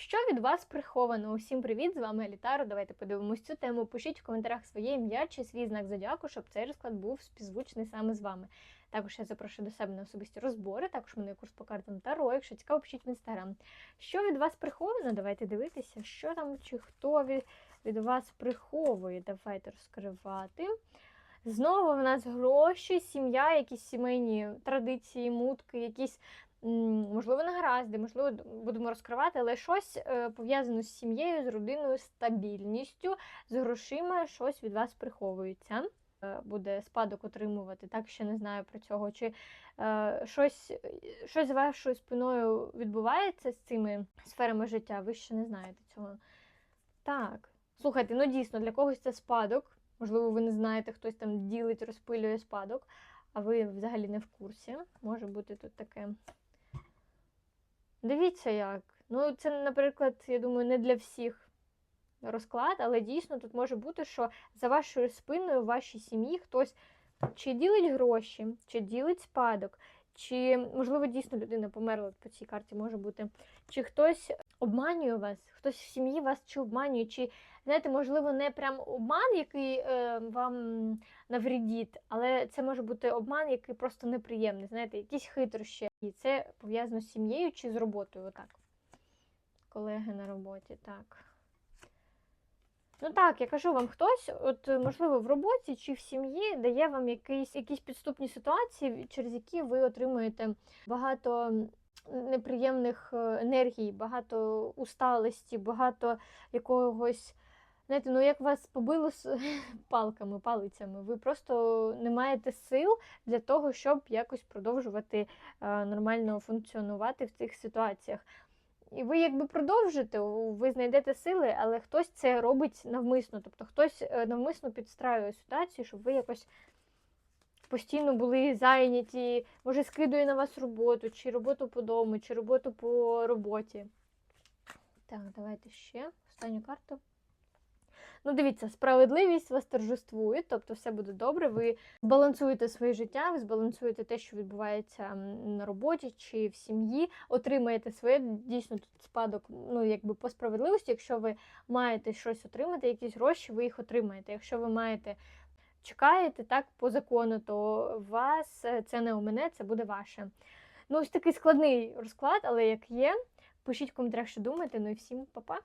Що від вас приховано? Усім привіт! З вами Елітаро. Давайте подивимось цю тему. Пишіть в коментарях своє ім'я чи свій знак зодіаку, щоб цей розклад був співзвучний саме з вами. Також я запрошую до себе на особисті розбори. Також мене курс по картам Таро. Якщо цікаво, пишіть в інстаграм. Що від вас приховано? Давайте дивитися, що там чи хто від, від вас приховує. Давайте розкривати. Знову в нас гроші, сім'я, якісь сімейні традиції, мутки, якісь можливо, негаразди, можливо, будемо розкривати, але щось е, пов'язане з сім'єю, з родиною, стабільністю, з грошима, щось від вас приховується. Е, Буде спадок отримувати, так ще не знаю про цього. Чи е, щось, щось за вашою спиною відбувається з цими сферами життя, ви ще не знаєте цього. Так. Слухайте, ну дійсно, для когось це спадок. Можливо, ви не знаєте, хтось там ділить, розпилює спадок, а ви взагалі не в курсі. Може бути тут таке. Дивіться як. Ну, це, наприклад, я думаю, не для всіх розклад, але дійсно тут може бути, що за вашою спиною в вашій сім'ї хтось чи ділить гроші, чи ділить спадок, чи, можливо, дійсно людина померла по цій карті може бути, чи хтось обманює вас, хтось в сім'ї вас чи обманює, чи, знаєте, можливо, не прям обман, який е, вам навредить, але це може бути обман, який просто неприємний, знаєте, якісь хитрощі. І це пов'язано з сім'єю чи з роботою, отак. Колеги на роботі, так. Ну так, я кажу вам, хтось, от можливо, в роботі чи в сім'ї дає вам якісь, якісь підступні ситуації, через які ви отримуєте багато неприємних е, енергій, багато усталості, багато якогось. Знаєте, ну як вас побило з палками, палицями, ви просто не маєте сил для того, щоб якось продовжувати е, нормально функціонувати в цих ситуаціях. І ви якби продовжите, ви знайдете сили, але хтось це робить навмисно. Тобто хтось е, навмисно підстраює ситуацію, щоб ви якось постійно були зайняті, може скидує на вас роботу, чи роботу по дому, чи роботу по роботі. Так, давайте ще останню карту. Ну, дивіться, справедливість вас торжествує, тобто все буде добре. Ви збалансуєте своє життя, ви збалансуєте те, що відбувається на роботі чи в сім'ї, отримаєте своє дійсно тут спадок, ну якби по справедливості. Якщо ви маєте щось отримати, якісь гроші, ви їх отримаєте. Якщо ви маєте чекаєте так по закону, то вас е, це не у мене, це буде ваше. Ну, ось такий складний розклад, але як є. Пишіть в коментарях, що думаєте. Ну і всім па-па!